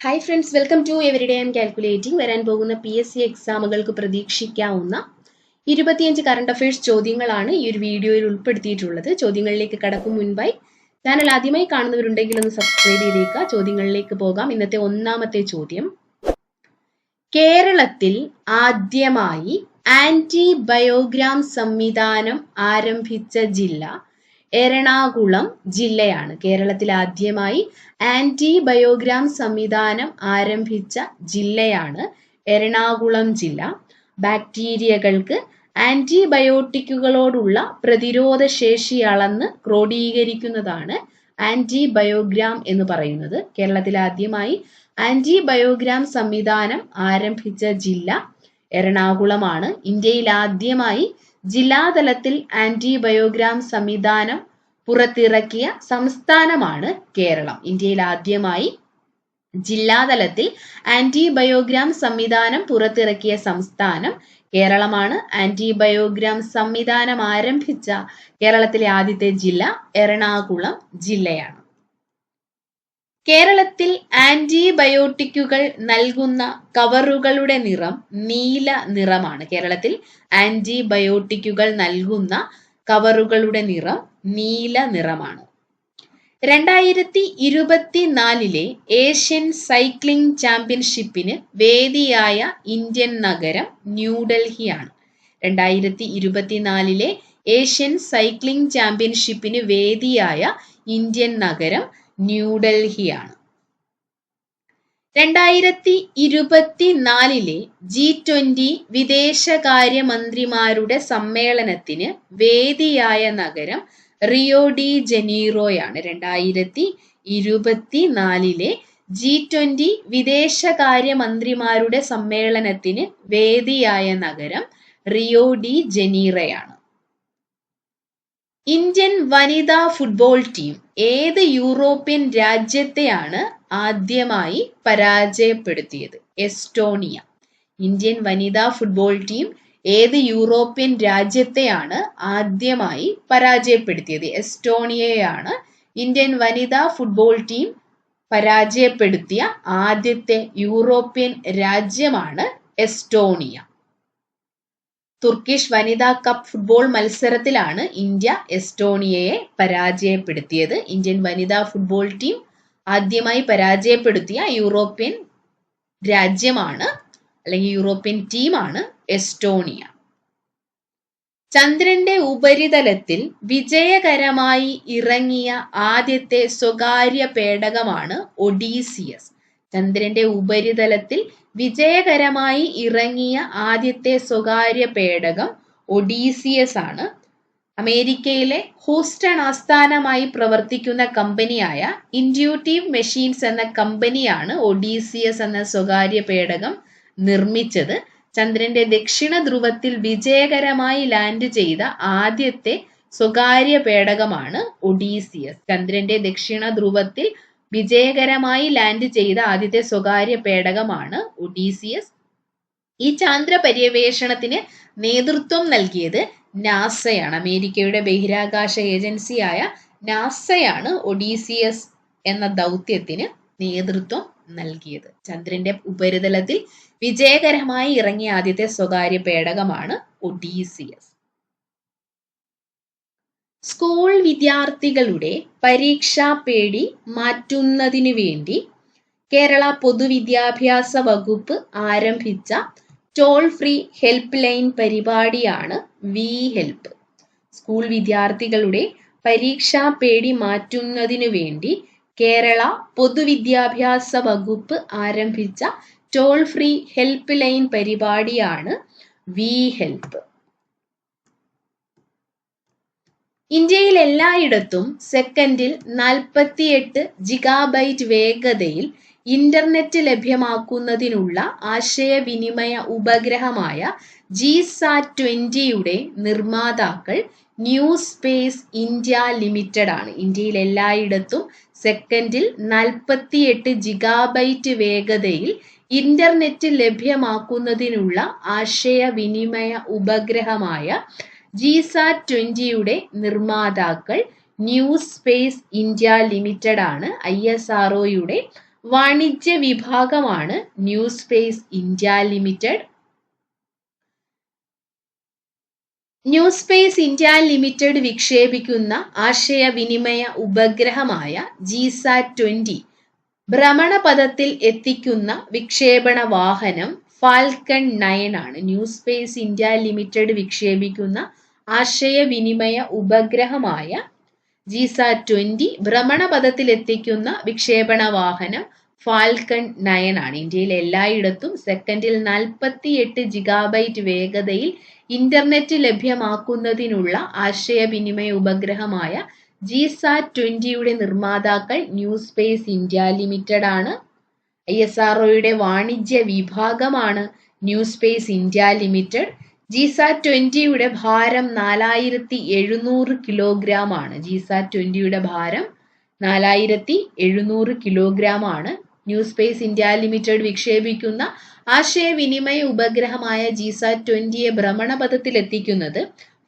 Hi friends welcome to every day am calculating വരാൻ പോകുന്ന P S C എക്സാമുകൾക്ക് പ്രതീക്ഷിക്കാവുന്ന ഇരുപത്തിയഞ്ച് കറണ്ട് അഫയേഴ്സ് ചോദ്യങ്ങളാണ് ഈ ഒരു വീഡിയോയിൽ ഉൾപ്പെടുത്തിയിട്ടുള്ളത്. ചോദ്യങ്ങളിലേക്ക് കടക്കും മുൻപായി ചാനൽ ആദ്യമായി കാണുന്നവരുണ്ടെങ്കിൽ ഒന്ന് സബ്സ്ക്രൈബ് ചെയ്തേക്കുക. ചോദ്യങ്ങളിലേക്ക് പോകാം. ഇന്നത്തെ ഒന്നാമത്തെ ചോദ്യം. കേരളത്തിൽ ആദ്യമായി ആന്റി ബയോഗ്രാം സംവിധാനം ആരംഭിച്ച ജില്ല എറണാകുളം ജില്ലയാണ്. കേരളത്തിൽ ആദ്യമായി ആന്റി ബയോഗ്രാം സംവിധാനം ആരംഭിച്ച ജില്ലയാണ് എറണാകുളം ജില്ല. ബാക്ടീരിയകൾക്ക് ആന്റിബയോട്ടിക്കുകളോടുള്ള പ്രതിരോധ ശേഷി അളന്ന് ക്രോഡീകരിക്കുന്നതാണ് ആന്റിബയോഗ്രാം എന്ന് പറയുന്നത്. കേരളത്തിൽ ആദ്യമായി ആന്റിബയോഗ്രാം സംവിധാനം ആരംഭിച്ച ജില്ല എറണാകുളമാണ്. ഇന്ത്യയിൽ ആദ്യമായി ജില്ലാതലത്തിൽ ആന്റിബയോഗ്രാം സംവിധാനം പുറത്തിറക്കിയ സംസ്ഥാനമാണ് കേരളം. ഇന്ത്യയിൽ ആദ്യമായി ജില്ലാതലത്തിൽ ആന്റിബയോഗ്രാം സംവിധാനം പുറത്തിറക്കിയ സംസ്ഥാനം കേരളമാണ്. ആന്റിബയോഗ്രാം സംവിധാനം ആരംഭിച്ച കേരളത്തിലെ ആദ്യത്തെ ജില്ല എറണാകുളം ജില്ലയാണ്. കേരളത്തിൽ ആന്റിബയോട്ടിക്കുകൾ നൽകുന്ന കവറുകളുടെ നിറം നീല നിറമാണ്. കേരളത്തിൽ ആന്റിബയോട്ടിക്കുകൾ നൽകുന്ന കവറുകളുടെ നിറം നീല നിറമാണ്. രണ്ടായിരത്തി ഇരുപത്തിനാലിലെ ഏഷ്യൻ സൈക്ലിംഗ് ചാമ്പ്യൻഷിപ്പിന് വേദിയായ ഇന്ത്യൻ നഗരം ന്യൂഡൽഹിയാണ്. രണ്ടായിരത്തി ഇരുപത്തിനാലിലെ ഏഷ്യൻ സൈക്ലിംഗ് ചാമ്പ്യൻഷിപ്പിന് വേദിയായ ഇന്ത്യൻ നഗരം ന്യൂഡൽഹിയാണ് രണ്ടായിരത്തി ഇരുപത്തിനാലിലെ ജി ട്വന്റി വിദേശകാര്യമന്ത്രിമാരുടെ സമ്മേളനത്തിന് വേദിയായ നഗരം റിയോ ഡി ജനീറോയാണ്. രണ്ടായിരത്തി ഇരുപത്തിനാലിലെ ജി ട്വന്റി വിദേശകാര്യമന്ത്രിമാരുടെ സമ്മേളനത്തിന് വേദിയായ നഗരം റിയോ ഡി ജനീറയാണ്. ഇന്ത്യൻ വനിതാ ഫുട്ബോൾ ടീം ഏത് യൂറോപ്യൻ രാജ്യത്തെയാണ് ആദ്യമായി പരാജയപ്പെടുത്തിയത്? എസ്റ്റോണിയ. ഇന്ത്യൻ വനിതാ ഫുട്ബോൾ ടീം ഏത് യൂറോപ്യൻ രാജ്യത്തെയാണ് ആദ്യമായി പരാജയപ്പെടുത്തിയത്? എസ്റ്റോണിയയാണ് ഇന്ത്യൻ വനിതാ ഫുട്ബോൾ ടീം പരാജയപ്പെടുത്തിയ ആദ്യത്തെ യൂറോപ്യൻ രാജ്യമാണ് എസ്റ്റോണിയ. തുർക്കിഷ് വനിതാ കപ്പ് ഫുട്ബോൾ മത്സരത്തിലാണ് ഇന്ത്യ എസ്റ്റോണിയയെ പരാജയപ്പെടുത്തിയത്. ഇന്ത്യൻ വനിതാ ഫുട്ബോൾ ടീം ആദ്യമായി പരാജയപ്പെടുത്തിയ യൂറോപ്യൻ രാജ്യമാണ് അല്ലെങ്കിൽ യൂറോപ്യൻ ടീമാണ് എസ്റ്റോണിയ. ചന്ദ്രന്റെ ഉപരിതലത്തിൽ വിജയകരമായി ഇറങ്ങിയ ആദ്യത്തെ സ്വകാര്യ പേടകമാണ് ഒഡീസിയസ്. ചന്ദ്രന്റെ ഉപരിതലത്തിൽ വിജയകരമായി ഇറങ്ങിയ ആദ്യത്തെ സ്വകാര്യ പേടകം ഒഡീസിയസ് ആണ്. അമേരിക്കയിലെ ഹൂസ്റ്റൺ ആസ്ഥാനമായി പ്രവർത്തിക്കുന്ന കമ്പനിയായ ഇൻഡ്യൂട്ടീവ് മെഷീൻസ് എന്ന കമ്പനിയാണ് ഒഡീസിയസ് എന്ന സ്വകാര്യ പേടകം നിർമ്മിച്ചത്. ചന്ദ്രന്റെ ദക്ഷിണ ധ്രുവത്തിൽ വിജയകരമായി ലാൻഡ് ചെയ്ത ആദ്യത്തെ സ്വകാര്യ പേടകമാണ് ഒഡീസിയസ് ചന്ദ്രന്റെ ദക്ഷിണ ധ്രുവത്തിൽ വിജയകരമായി ലാൻഡ് ചെയ്ത ആദ്യത്തെ സ്വകാര്യ പേടകമാണ് ഒഡീസിയസ് ഈ ചാന്ദ്ര പര്യവേഷണത്തിന് നേതൃത്വം നൽകിയത് നാസയാണ്. അമേരിക്കയുടെ ബഹിരാകാശ ഏജൻസിയായ നാസയാണ് ഒഡീസിയസ് എന്ന ദൗത്യത്തിന് നേതൃത്വം നൽകിയത്. ചന്ദ്രന്റെ ഉപരിതലത്തിൽ വിജയകരമായി ഇറങ്ങിയ ആദ്യത്തെ സ്വകാര്യ പേടകമാണ് ഒഡീസിയസ് സ്കൂൾ വിദ്യാർത്ഥികളുടെ പരീക്ഷാ പേടി മാറ്റുന്നതിനു വേണ്ടി കേരള പൊതുവിദ്യാഭ്യാസ വകുപ്പ് ആരംഭിച്ച ടോൾ ഫ്രീ ഹെൽപ്പ് ലൈൻ പരിപാടിയാണ് വി ഹെൽപ്പ്. സ്കൂൾ വിദ്യാർത്ഥികളുടെ പരീക്ഷാ പേടി മാറ്റുന്നതിനു വേണ്ടി കേരള പൊതുവിദ്യാഭ്യാസ വകുപ്പ് ആരംഭിച്ച ടോൾ ഫ്രീ ഹെൽപ്പ് ലൈൻ പരിപാടിയാണ് വി ഹെൽപ്പ്. ഇന്ത്യയിൽ എല്ലായിടത്തും സെക്കൻഡിൽ നാൽപ്പത്തിയെട്ട് ജിഗാബൈറ്റ് വേഗതയിൽ ഇന്റർനെറ്റ് ലഭ്യമാക്കുന്നതിനുള്ള ആശയവിനിമയ ഉപഗ്രഹമായ ജി സാറ്റ് ട്വന്റിയുടെ നിർമ്മാതാക്കൾ ന്യൂ സ്പേസ് ഇന്ത്യ ലിമിറ്റഡ് ആണ്. ഇന്ത്യയിൽ എല്ലായിടത്തും സെക്കൻഡിൽ നാൽപ്പത്തിയെട്ട് ജിഗാബൈറ്റ് വേഗതയിൽ ഇന്റർനെറ്റ് ലഭ്യമാക്കുന്നതിനുള്ള ആശയവിനിമയ ഉപഗ്രഹമായ ജിസാറ്റ് ട്വന്റിയുടെ നിർമ്മാതാക്കൾ ന്യൂ സ്പേസ് ഇന്ത്യ ലിമിറ്റഡ് ആണ് ഐ എസ് ആർ ഒയുടെ വാണിജ്യ വിഭാഗമാണ് New Space India Limited New Space India Limited വിക്ഷേപിക്കുന്ന ആശയവിനിമയ ഉപഗ്രഹമായ ജിസാറ്റ് ട്വന്റി ഭ്രമണപഥത്തിൽ എത്തിക്കുന്ന വിക്ഷേപണ വാഹനം ഫാൽക്കൺ നയൻ ആണ്. ന്യൂ സ്പേസ് ഇന്ത്യ ലിമിറ്റഡ് വിക്ഷേപിക്കുന്ന ആശയവിനിമയ ഉപഗ്രഹമായ ജിസാറ്റ് ട്വന്റി ഭ്രമണപഥത്തിൽ എത്തിക്കുന്ന വിക്ഷേപണ വാഹനം ഫാൽക്കൺ നയൻ ആണ്. ഇന്ത്യയിൽ എല്ലായിടത്തും സെക്കൻഡിൽ നാൽപ്പത്തി എട്ട് ജിഗാബൈറ്റ് വേഗതയിൽ ഇന്റർനെറ്റ് ലഭ്യമാക്കുന്നതിനുള്ള ആശയവിനിമയ ഉപഗ്രഹമായ ജിസാറ്റ് ട്വന്റിയുടെ നിർമ്മാതാക്കൾ ന്യൂ സ്പേസ് ഇന്ത്യ ലിമിറ്റഡ് ആണ്. ഐ എസ് ആർ ഒയുടെ വാണിജ്യ വിഭാഗമാണ് New Space India Limited. GSAT ട്വന്റിയുടെ ഭാരം നാലായിരത്തി എഴുന്നൂറ് കിലോഗ്രാം ആണ് ജിസാറ്റ് ട്വന്റിയുടെ ഭാരം നാലായിരത്തി എഴുന്നൂറ് കിലോഗ്രാം ആണ് ന്യൂ സ്പേസ് ഇന്ത്യ ലിമിറ്റഡ് വിക്ഷേപിക്കുന്ന ആശയവിനിമയ ഉപഗ്രഹമായ ജിസാറ്റ് ട്വന്റിയെ ഭ്രമണപഥത്തിൽ എത്തിക്കുന്നത്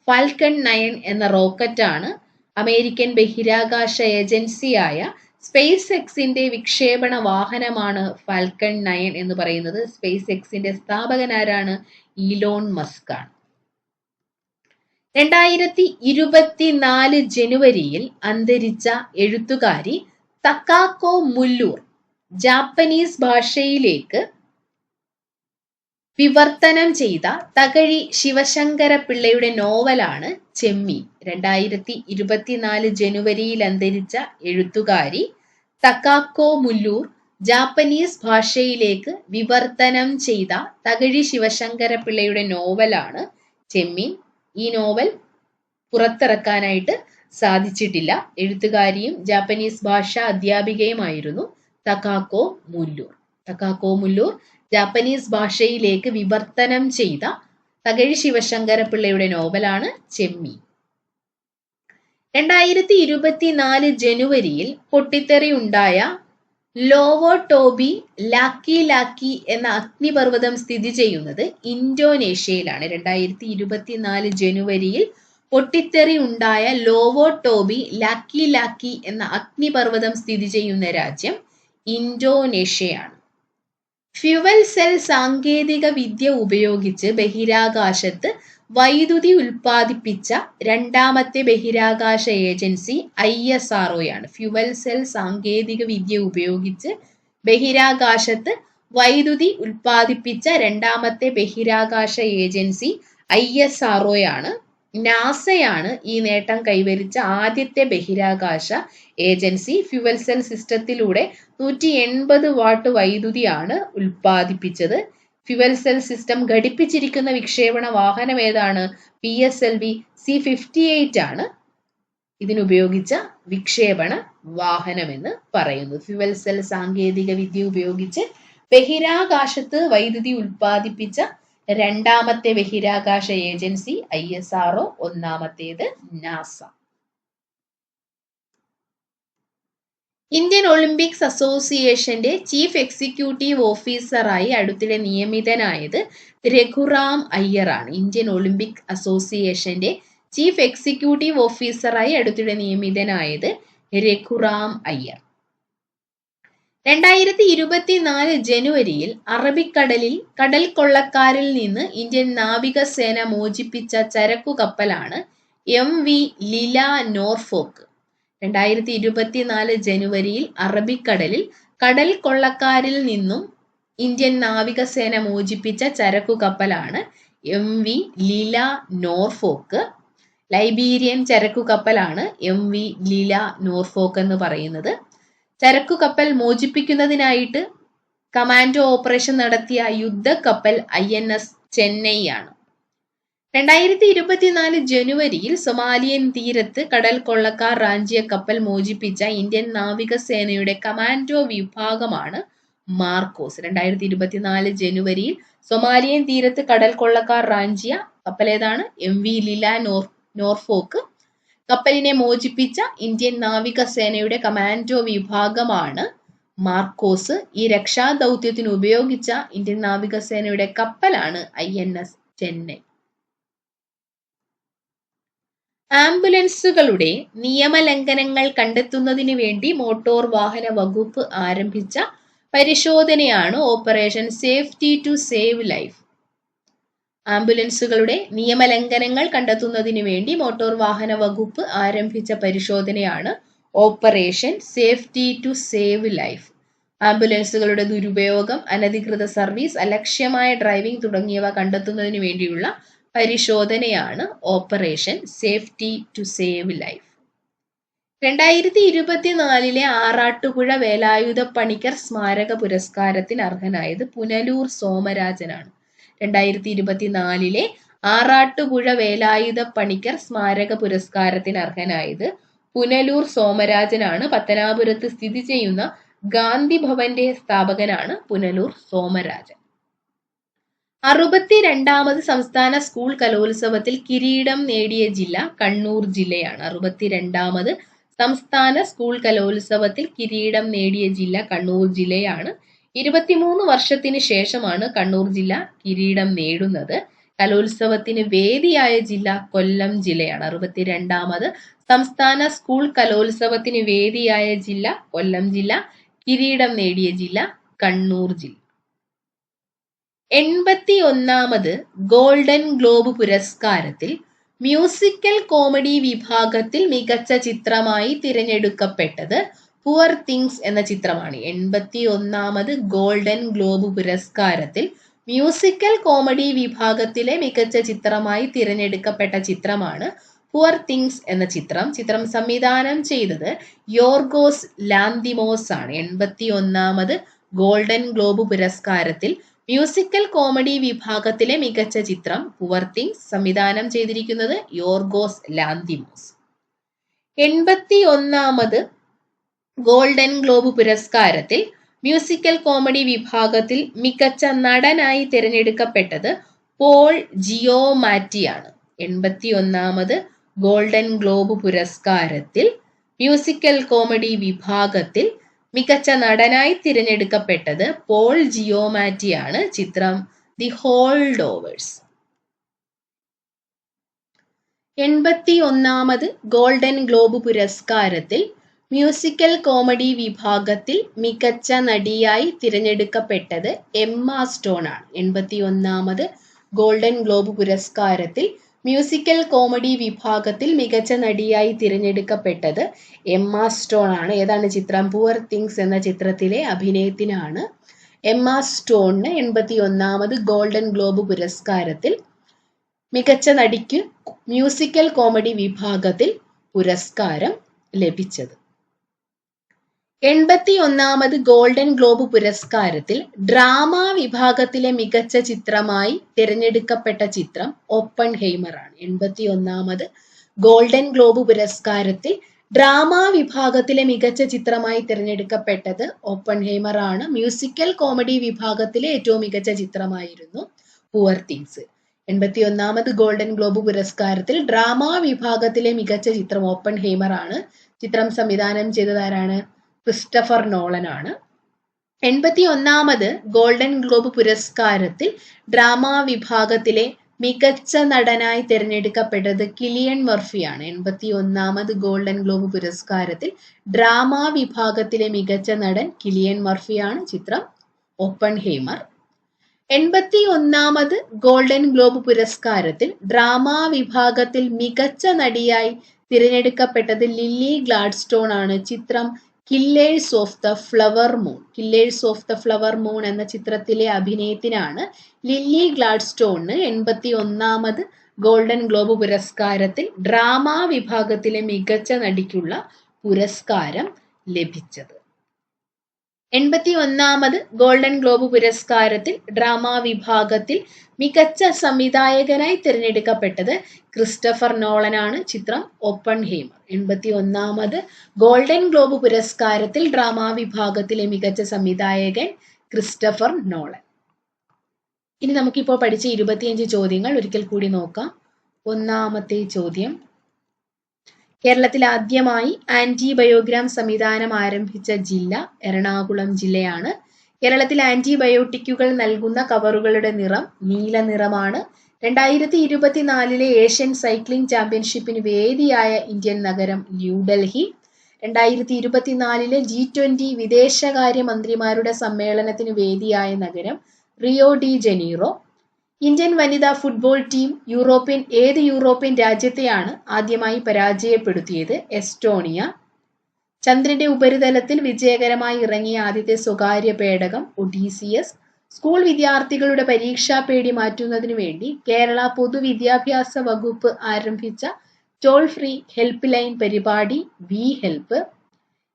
ഫാൽക്കൺ നയൻ എന്ന റോക്കറ്റാണ്. അമേരിക്കൻ ബഹിരാകാശ ഏജൻസിയായ സ്പേസ് എക്സിന്റെ വിക്ഷേപണ വാഹനമാണ് ഫാൽക്കൺ നയൻ എന്ന് പറയുന്നത്. സ്പേസ് എക്സിന്റെ സ്ഥാപകനാരാണ് ഇലോൺ മസ്ക് ആണ്. രണ്ടായിരത്തി ഇരുപത്തിനാല് ജനുവരിയിൽ അന്തരിച്ച എഴുത്തുകാരി തക്കാക്കോ മുല്ലൂർ ജാപ്പനീസ് ഭാഷയിലേക്ക് വിവർത്തനം ചെയ്ത തകഴി ശിവശങ്കര പിള്ളയുടെ നോവലാണ് ചെമ്മീൻ രണ്ടായിരത്തി ഇരുപത്തിനാല് ജനുവരിയിൽ അന്തരിച്ച എഴുത്തുകാരി തക്കാക്കോ മുല്ലൂർ ജാപ്പനീസ് ഭാഷയിലേക്ക് വിവർത്തനം ചെയ്ത തകഴി ശിവശങ്കര പിള്ളയുടെ നോവലാണ് ചെമ്മീൻ ഈ നോവൽ പുറത്തിറക്കാനായിട്ട് സാധിച്ചിട്ടില്ല. എഴുത്തുകാരിയും ജാപ്പനീസ് ഭാഷ അധ്യാപികയുമായിരുന്നു Takako Mullur. Takako Mullur Japanese ഭാഷയിലേക്ക് വിവർത്തനം ചെയ്ത തകഴി ശിവശങ്കര പിള്ളയുടെ നോവലാണ് ചെമ്മി രണ്ടായിരത്തി ഇരുപത്തിനാല് ജനുവരിയിൽ പൊട്ടിത്തെറി ഉണ്ടായ ലോവോ ടോബി ലാക്കി ലാക്കി എന്ന അഗ്നിപർവതം സ്ഥിതി ചെയ്യുന്നത് ഇന്തോനേഷ്യയിലാണ്. രണ്ടായിരത്തി ഇരുപത്തിനാല് ജനുവരിയിൽ പൊട്ടിത്തെറി ഉണ്ടായ ലോവോ ടോബി ലാക്കി ലാക്കി എന്ന അഗ്നിപർവതം സ്ഥിതി ചെയ്യുന്ന രാജ്യം ഇന്തോനേഷ്യയാണ്. ഫ്യുവൽ സെൽ സാങ്കേതിക വിദ്യ ഉപയോഗിച്ച് ബഹിരാകാശത്ത് വൈദ്യുതി ഉൽപ്പാദിപ്പിച്ച രണ്ടാമത്തെ ബഹിരാകാശ ഏജൻസി ഐ എസ് ആർ ആണ് ഫ്യുവൽ സെൽ സാങ്കേതിക വിദ്യ ഉപയോഗിച്ച് ബഹിരാകാശത്ത് വൈദ്യുതി ഉൽപ്പാദിപ്പിച്ച രണ്ടാമത്തെ ബഹിരാകാശ ഏജൻസി ഐ എസ് ആർ ആണ് നാസയാണ് ഈ നേട്ടം കൈവരിച്ച ആദ്യത്തെ ബഹിരാകാശ ഏജൻസി. ഫ്യുവൽ സെൽ സിസ്റ്റത്തിലൂടെ നൂറ്റി എൺപത് വാട്ട് വൈദ്യുതിയാണ് ഉൽപ്പാദിപ്പിച്ചത്. ഫ്യുവൽ സെൽ സിസ്റ്റം ഘടിപ്പിച്ചിരിക്കുന്ന വിക്ഷേപണ വാഹനം ഏതാണ്? P S L V C fifty eight ആണ് ഇതിനുപയോഗിച്ച വിക്ഷേപണ വാഹനം എന്ന് പറയുന്നു. ഫ്യുവൽ സെൽ സാങ്കേതിക വിദ്യ ഉപയോഗിച്ച് ബഹിരാകാശത്ത് വൈദ്യുതി ഉൽപ്പാദിപ്പിച്ച രണ്ടാമത്തെ ബഹിരാകാശ ഏജൻസി ഐ എസ് ആർ ഒന്നാമത്തേത് നാസ. ഇന്ത്യൻ ഒളിമ്പിക്സ് അസോസിയേഷന്റെ ചീഫ് എക്സിക്യൂട്ടീവ് ഓഫീസറായി അടുത്തിടെ നിയമിതനായത് രഘുറാം അയ്യറാണ്. ഇന്ത്യൻ ഒളിമ്പിക് അസോസിയേഷന്റെ ചീഫ് എക്സിക്യൂട്ടീവ് ഓഫീസറായി അടുത്തിടെ നിയമിതനായത് രഘുറാം അയ്യർ. രണ്ടായിരത്തി ഇരുപത്തിനാല് ജനുവരിയിൽ അറബിക്കടലിൽ കടൽ കൊള്ളക്കാരിൽ നിന്ന് ഇന്ത്യൻ നാവികസേന മോചിപ്പിച്ച ചരക്കു കപ്പലാണ് എം വി ലില നോർഫോക്ക്. രണ്ടായിരത്തി ഇരുപത്തിനാല് ജനുവരിയിൽ അറബിക്കടലിൽ കടൽ കൊള്ളക്കാരിൽ നിന്നും ഇന്ത്യൻ നാവികസേന മോചിപ്പിച്ച ചരക്കു കപ്പലാണ് M V Lila Norfolk. Liberian ചരക്കു കപ്പലാണ് എം വി ലീല നോർഫോക്ക് എന്ന് പറയുന്നത്. ചരക്കു കപ്പൽ മോചിപ്പിക്കുന്നതിനായിട്ട് കമാൻഡോ ഓപ്പറേഷൻ നടത്തിയ യുദ്ധക്കപ്പൽ ഐ എൻ എസ് ആണ് രണ്ടായിരത്തി ഇരുപത്തിനാല് ജനുവരിയിൽ സൊമാലിയൻ തീരത്ത് കടൽ കൊള്ളക്കാർ റാഞ്ചിയ കപ്പൽ മോചിപ്പിച്ച ഇന്ത്യൻ നാവികസേനയുടെ കമാൻഡോ വിഭാഗമാണ് മാർക്കോസ്. രണ്ടായിരത്തി ഇരുപത്തിനാല് ജനുവരിയിൽ സൊമാലിയൻ തീരത്ത് കടൽ കൊള്ളക്കാർ റാഞ്ചിയ കപ്പൽ ഏതാണ് M V Lila nor Norfolk കപ്പലിനെ മോചിപ്പിച്ച ഇന്ത്യൻ നാവികസേനയുടെ കമാൻഡോ വിഭാഗമാണ് മാർക്കോസ്. ഈ രക്ഷാദൗത്യത്തിന് ഉപയോഗിച്ച ഇന്ത്യൻ നാവികസേനയുടെ കപ്പലാണ് ഐ എൻ എസ് ചെന്നൈ. ആംബുലൻസുകളുടെ നിയമലംഘനങ്ങൾ കണ്ടെത്തുന്നതിന് വേണ്ടി മോട്ടോർ വാഹന വകുപ്പ് ആരംഭിച്ച പരിശോധനയാണ് Operation Safety to Save Life. ആംബുലൻസുകളുടെ നിയമലംഘനങ്ങൾ കണ്ടെത്തുന്നതിന് വേണ്ടി മോട്ടോർ വാഹന വകുപ്പ് ആരംഭിച്ച പരിശോധനയാണ് Operation Safety to Save Life. ആംബുലൻസുകളുടെ ദുരുപയോഗം അനധികൃത സർവീസ് അലക്ഷ്യമായ ഡ്രൈവിംഗ് തുടങ്ങിയവ കണ്ടെത്തുന്നതിന് വേണ്ടിയുള്ള പരിശോധനയാണ് Operation Safety to Save Life. രണ്ടായിരത്തി ഇരുപത്തിനാലിലെ ആറാട്ടുപുഴ വേലായുധ പണിക്കർ സ്മാരക പുരസ്കാരത്തിന് അർഹനായത് പുനലൂർ സോമരാജനാണ്. രണ്ടായിരത്തി ഇരുപത്തിനാലിലെ ആറാട്ടുപുഴ വേലായുധ പണിക്കർ സ്മാരക പുരസ്കാരത്തിന് അർഹനായത് പുനലൂർ സോമരാജനാണ്. പത്തനാപുരത്ത് സ്ഥിതി ചെയ്യുന്ന ഗാന്ധി ഭവന്റെ സ്ഥാപകനാണ് പുനലൂർ സോമരാജൻ. അറുപത്തിരണ്ടാമത് സംസ്ഥാന സ്കൂൾ കലോത്സവത്തിൽ കിരീടം നേടിയ ജില്ല കണ്ണൂർ ജില്ലയാണ്. അറുപത്തിരണ്ടാമത് സംസ്ഥാന സ്കൂൾ കലോത്സവത്തിൽ കിരീടം നേടിയ ജില്ല കണ്ണൂർ ജില്ലയാണ്. ഇരുപത്തിമൂന്ന് വർഷത്തിന് ശേഷമാണ് കണ്ണൂർ ജില്ല കിരീടം നേടുന്നത്. കലോത്സവത്തിന് വേദിയായ ജില്ല കൊല്ലം ജില്ലയാണ്. അറുപത്തിരണ്ടാമത് സംസ്ഥാന സ്കൂൾ കലോത്സവത്തിന് വേദിയായ ജില്ല കൊല്ലം ജില്ല കിരീടം നേടിയ ജില്ല കണ്ണൂർ ജില്ല. എൺപത്തി ഒന്നാമത് ഗോൾഡൻ ഗ്ലോബ് പുരസ്കാരത്തിൽ മ്യൂസിക്കൽ കോമഡി വിഭാഗത്തിൽ മികച്ച ചിത്രമായി തിരഞ്ഞെടുക്കപ്പെട്ടത് പുവർ തിങ്സ് എന്ന ചിത്രമാണ്. എൺപത്തി ഒന്നാമത് ഗോൾഡൻ ഗ്ലോബ് പുരസ്കാരത്തിൽ മ്യൂസിക്കൽ കോമഡി വിഭാഗത്തിലെ മികച്ച ചിത്രമായി തിരഞ്ഞെടുക്കപ്പെട്ട ചിത്രമാണ് പുവർ തിങ്സ് എന്ന ചിത്രം. ചിത്രം സംവിധാനം ചെയ്തത് യോർഗോസ് ലാന്തിമോസ് ആണ്. എൺപത്തി ഒന്നാമത് ഗോൾഡൻ ഗ്ലോബ് പുരസ്കാരത്തിൽ മ്യൂസിക്കൽ കോമഡി വിഭാഗത്തിലെ മികച്ച ചിത്രം പുവർ തിങ്സ് സംവിധാനം ചെയ്തിരിക്കുന്നത് യോർഗോസ് ലാന്തിമോസ്. എൺപത്തി ഒന്നാമത് ഗോൾഡൻ ഗ്ലോബ് പുരസ്കാരത്തിൽ മ്യൂസിക്കൽ കോമഡി വിഭാഗത്തിൽ മികച്ച നടനായി തിരഞ്ഞെടുക്കപ്പെട്ടത് പോൾ ജിയോമാറ്റിയാണ്. എൺപത്തി ഒന്നാമത് ഗോൾഡൻ ഗ്ലോബ് പുരസ്കാരത്തിൽ മ്യൂസിക്കൽ കോമഡി വിഭാഗത്തിൽ മികച്ച നടനായി തിരഞ്ഞെടുക്കപ്പെട്ടത് പോൾ ജിയോമാറ്റിയാണ്. ചിത്രം ദി ഹോൾഡ് ഓവേഴ്സ് എൺപത്തി ഒന്നാമത് ഗോൾഡൻ ഗ്ലോബ് പുരസ്കാരത്തിൽ മ്യൂസിക്കൽ കോമഡി വിഭാഗത്തിൽ മികച്ച നടിയായി തിരഞ്ഞെടുക്കപ്പെട്ടത് എമ്മ സ്റ്റോൺ ആണ്. എൺപത്തി ഒന്നാമത് ഗോൾഡൻ ഗ്ലോബ് പുരസ്കാരത്തിൽ മ്യൂസിക്കൽ കോമഡി വിഭാഗത്തിൽ മികച്ച നടിയായി തിരഞ്ഞെടുക്കപ്പെട്ടത് എമ്മ സ്റ്റോൺ ആണ്. ഏതാണ് ചിത്രം? പുവർ തിങ്സ് എന്ന ചിത്രത്തിലെ അഭിനയത്തിനാണ് എമ്മ സ്റ്റോണിന് എൺപത്തി ഒന്നാമത് ഗോൾഡൻ ഗ്ലോബ് പുരസ്കാരത്തിൽ മികച്ച നടിക്ക് മ്യൂസിക്കൽ കോമഡി വിഭാഗത്തിൽ പുരസ്കാരം ലഭിച്ചത്. എൺപത്തി ഒന്നാമത് ഗോൾഡൻ ഗ്ലോബ് പുരസ്കാരത്തിൽ ഡ്രാമ വിഭാഗത്തിലെ മികച്ച ചിത്രമായി തിരഞ്ഞെടുക്കപ്പെട്ട ചിത്രം ഓപ്പൺ ഹെയ്മറാണ് എൺപത്തി ഒന്നാമത് ഗോൾഡൻ ഗ്ലോബ് പുരസ്കാരത്തിൽ ഡ്രാമ വിഭാഗത്തിലെ മികച്ച ചിത്രമായി തിരഞ്ഞെടുക്കപ്പെട്ടത് ഓപ്പൺ ഹെയ്മർ ആണ്. മ്യൂസിക്കൽ കോമഡി വിഭാഗത്തിലെ ഏറ്റവും മികച്ച ചിത്രമായിരുന്നു പുവർ തിങ്സ്. എൺപത്തി ഒന്നാമത് ഗോൾഡൻ ഗ്ലോബ് പുരസ്കാരത്തിൽ ഡ്രാമ വിഭാഗത്തിലെ മികച്ച ചിത്രം ഓപ്പൺ ഹെയ്മർ ആണ്. ചിത്രം സംവിധാനം ചെയ്തതാരാണ് ക്രിസ്റ്റഫർ നോളനാണ്. എൺപത്തി ഒന്നാമത് ഗോൾഡൻ ഗ്ലോബ് പുരസ്കാരത്തിൽ ഡ്രാമ വിഭാഗത്തിലെ മികച്ച നടനായി തിരഞ്ഞെടുക്കപ്പെട്ടത് കിലിയൻ മർഫിയാണ്. എൺപത്തി ഒന്നാമത് ഗോൾഡൻ ഗ്ലോബ് പുരസ്കാരത്തിൽ ഡ്രാമ വിഭാഗത്തിലെ മികച്ച നടൻ കിലിയൻ മർഫിയാണ് ചിത്രം ഓപ്പൺ ഹേമർ എൺപത്തി ഒന്നാമത് ഗോൾഡൻ ഗ്ലോബ് പുരസ്കാരത്തിൽ ഡ്രാമ വിഭാഗത്തിൽ മികച്ച നടിയായി തിരഞ്ഞെടുക്കപ്പെട്ടത് ലില്ലി ഗ്ലാഡ്സ്റ്റോൺ ആണ് ചിത്രം Killers of the Flower Moon Killers of the Flower Moon എന്ന ചിത്രത്തിലെ അഭിനയത്തിനാണ് ലില്ലി ഗ്ലാഡ്സ്റ്റോണിന് എൺപത്തി ഒന്നാമത് ഗോൾഡൻ ഗ്ലോബ് പുരസ്കാരത്തിൽ ഡ്രാമ വിഭാഗത്തിലെ മികച്ച നടിക്കുള്ള പുരസ്കാരം ലഭിച്ചത്. എൺപത്തി ഒന്നാമത് ഗോൾഡൻ ഗ്ലോബ് പുരസ്കാരത്തിൽ ഡ്രാമ വിഭാഗത്തിൽ മികച്ച സംവിധായകനായി തിരഞ്ഞെടുക്കപ്പെട്ടത് ക്രിസ്റ്റഫർ നോളനാണ് ചിത്രം ഓപ്പൺ ഹേമർ എൺപത്തി ഒന്നാമത് ഗോൾഡൻ ഗ്ലോബ് പുരസ്കാരത്തിൽ ഡ്രാമ വിഭാഗത്തിലെ മികച്ച സംവിധായകൻ ക്രിസ്റ്റഫർ നോളൻ. ഇനി നമുക്കിപ്പോൾ പഠിച്ച ഇരുപത്തിയഞ്ച് ചോദ്യങ്ങൾ ഒരിക്കൽ കൂടി നോക്കാം. ഒന്നാമത്തെ ചോദ്യം കേരളത്തിൽ ആദ്യമായി ആന്റിബയോഗ്രാം സംവിധാനം ആരംഭിച്ച ജില്ല എറണാകുളം ജില്ലയാണ്. കേരളത്തിൽ ആന്റിബയോട്ടിക്കുകൾ നൽകുന്ന കവറുകളുടെ നിറം നീല നിറമാണ്. രണ്ടായിരത്തി ഇരുപത്തിനാലിലെ ഏഷ്യൻ സൈക്ലിംഗ് ചാമ്പ്യൻഷിപ്പിന് വേദിയായ ഇന്ത്യൻ നഗരം ന്യൂഡൽഹി. രണ്ടായിരത്തി ഇരുപത്തിനാലിലെ ജി ട്വന്റി വിദേശകാര്യ മന്ത്രിമാരുടെ സമ്മേളനത്തിന് വേദിയായ നഗരം റിയോ ഡി ജനീറോ. ഇന്ത്യൻ വനിതാ ഫുട്ബോൾ ടീം യൂറോപ്യൻ ഏത് യൂറോപ്യൻ രാജ്യത്തെയാണ് ആദ്യമായി പരാജയപ്പെടുത്തിയത്? എസ്റ്റോണിയ. ചന്ദ്രന്റെ ഉപരിതലത്തിൽ വിജയകരമായി ഇറങ്ങിയ ആദ്യത്തെ സ്വകാര്യ പേടകം ഒഡീസിയസ്. സ്കൂൾ വിദ്യാർത്ഥികളുടെ പരീക്ഷാ പേടി മാറ്റുന്നതിനു വേണ്ടി കേരള പൊതുവിദ്യാഭ്യാസ വകുപ്പ് ആരംഭിച്ച ടോൾ ഫ്രീ ഹെൽപ്പ് ലൈൻ പരിപാടി വി ഹെൽപ്പ്.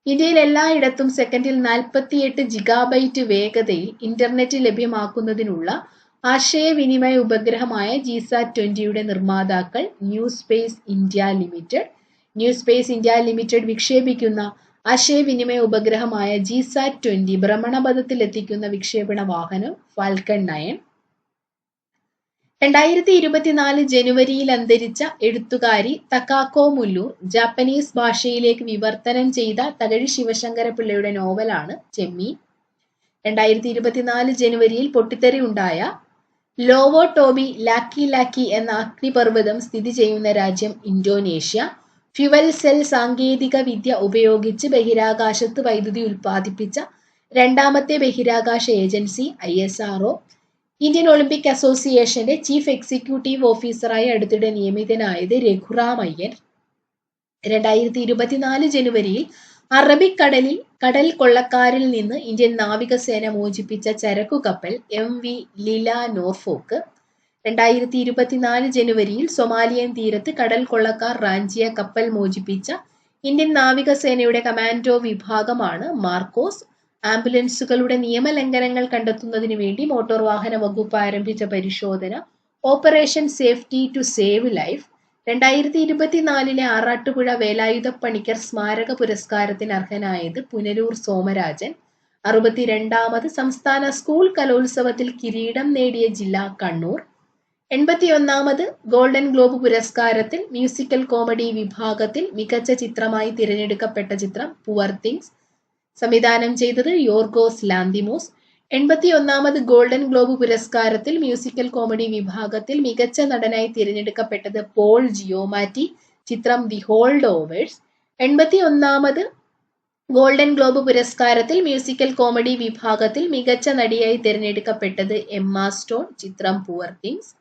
ഇന്ത്യയിൽ എല്ലായിടത്തും സെക്കൻഡിൽ നാൽപ്പത്തിയെട്ട് ജിഗാബൈറ്റ് വേഗതയിൽ ഇന്റർനെറ്റ് ലഭ്യമാക്കുന്നതിനുള്ള ആശയവിനിമയ ഉപഗ്രഹമായ ജിസാറ്റ് ട്വന്റിയുടെ നിർമ്മാതാക്കൾ new space India limited. New space India limited വിക്ഷേപിക്കുന്ന ആശയവിനിമയ ഉപഗ്രഹമായ ജിസാറ്റ് ട്വന്റി ഭ്രമണപഥത്തിലെത്തിക്കുന്ന വിക്ഷേപണ വാഹനം ഫാൽക്കൺ നയൻ. രണ്ടായിരത്തി ഇരുപത്തിനാല് ജനുവരിയിൽ അന്തരിച്ച എഴുത്തുകാരി തക്കാക്കോ മുല്ലൂർ ജാപ്പനീസ് ഭാഷയിലേക്ക് വിവർത്തനം ചെയ്ത തകഴി ശിവശങ്കര പിള്ളയുടെ നോവലാണ് ചെമ്മീൻ. രണ്ടായിരത്തി ഇരുപത്തിനാല് ജനുവരിയിൽ പൊട്ടിത്തെറി ഉണ്ടായ ലോവോ ടോബി ലാക്കി ലാക്കി എന്ന അഗ്നിപർവതം സ്ഥിതി ചെയ്യുന്ന രാജ്യം ഇന്തോനേഷ്യ. ഫ്യുവൽ സെൽ സാങ്കേതിക വിദ്യ ഉപയോഗിച്ച് ബഹിരാകാശത്ത് വൈദ്യുതി ഉൽപ്പാദിപ്പിച്ച രണ്ടാമത്തെ ബഹിരാകാശ agency I S R O Indian Olympic അസോസിയേഷന്റെ ചീഫ് എക്സിക്യൂട്ടീവ് ഓഫീസറായി അടുത്തിടെ നിയമിതനായത് രഘുറാം അയ്യർ രണ്ടായിരത്തി ഇരുപത്തിനാല് ജനുവരിയിൽ അറബിക്കടലിൽ കടൽ കൊള്ളക്കാരിൽ നിന്ന് ഇന്ത്യൻ നാവികസേന മോചിപ്പിച്ച ചരക്കു കപ്പൽ എം വി ലില നോർഫോക്ക് രണ്ടായിരത്തി ഇരുപത്തിനാല് ജനുവരിയിൽ സൊമാലിയൻ തീരത്ത് കടൽ കൊള്ളക്കാർ റാഞ്ചിയ കപ്പൽ മോചിപ്പിച്ച ഇന്ത്യൻ നാവികസേനയുടെ കമാൻഡോ വിഭാഗമാണ് മാർക്കോസ്. ആംബുലൻസുകളുടെ നിയമലംഘനങ്ങൾ കണ്ടെത്തുന്നതിന് വേണ്ടി മോട്ടോർ വാഹന വകുപ്പ് ആരംഭിച്ച പരിശോധന operation safety to save life രണ്ടായിരത്തി ഇരുപത്തിനാലിലെ ആറാട്ടുപുഴ വേലായുധ പണിക്കർ സ്മാരക പുരസ്കാരത്തിന് അർഹനായത് പുനലൂർ സോമരാജൻ. അറുപത്തിരണ്ടാമത് സംസ്ഥാന സ്കൂൾ കലോത്സവത്തിൽ കിരീടം നേടിയ ജില്ല കണ്ണൂർ. എൺപത്തിയൊന്നാമത് ഗോൾഡൻ ഗ്ലോബ് പുരസ്കാരത്തിൽ മ്യൂസിക്കൽ കോമഡി വിഭാഗത്തിൽ മികച്ച ചിത്രമായി തിരഞ്ഞെടുക്കപ്പെട്ട ചിത്രം പുവർ തിങ്സ്. സംവിധാനം ചെയ്തത് യോർഗോസ് ലാന്തിമോസ്. എൺപത്തിയൊന്നാമത് ഗോൾഡൻ ഗ്ലോബ് പുരസ്കാരത്തിൽ മ്യൂസിക്കൽ കോമഡി വിഭാഗത്തിൽ മികച്ച നടനായി തിരഞ്ഞെടുക്കപ്പെട്ടത് പോൾ ജിയോമാറ്റി ചിത്രം ദി ഹോൾഡ് ഓവേഴ്സ്. എൺപത്തി ഒന്നാമത് ഗോൾഡൻ ഗ്ലോബ് പുരസ്കാരത്തിൽ മ്യൂസിക്കൽ കോമഡി വിഭാഗത്തിൽ മികച്ച നടിയായി തിരഞ്ഞെടുക്കപ്പെട്ടത് എമ്മ സ്റ്റോൺ ചിത്രം പുവർ തിങ്സ്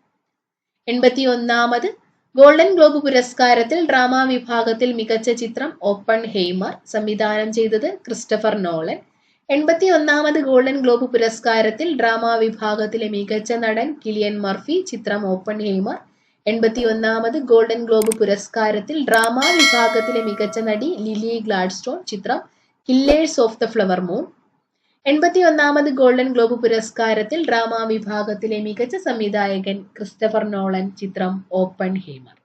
എൺപത്തി ഒന്നാമത് ഗോൾഡൻ ഗ്ലോബ് പുരസ്കാരത്തിൽ ഡ്രാമ വിഭാഗത്തിൽ മികച്ച ചിത്രം ഓപ്പൺ ഹെയ്മർ സംവിധാനം ചെയ്തത് ക്രിസ്റ്റഫർ നോളൻ. എൺപത്തി ഒന്നാമത് ഗോൾഡൻ ഗ്ലോബ് പുരസ്കാരത്തിൽ ഡ്രാമ വിഭാഗത്തിലെ മികച്ച നടൻ കിലിയൻ മർഫി ചിത്രം ഓപ്പൺ ഹെയ്മർ. എൺപത്തി ഒന്നാമത് ഗോൾഡൻ ഗ്ലോബ് പുരസ്കാരത്തിൽ ഡ്രാമ വിഭാഗത്തിലെ മികച്ച നടി ലിലി ഗ്ലാഡ്സ്റ്റോൺ ചിത്രം killers of the flower moon. എൺപത്തി ഒന്നാമത് ഗോൾഡൻ ഗ്ലോബ് പുരസ്കാരത്തിൽ ഡ്രാമ വിഭാഗത്തിലെ മികച്ച സംവിധായകൻ ക്രിസ്റ്റഫർ നോളൻ ചിത്രം ഓപ്പൺ ഹേമർ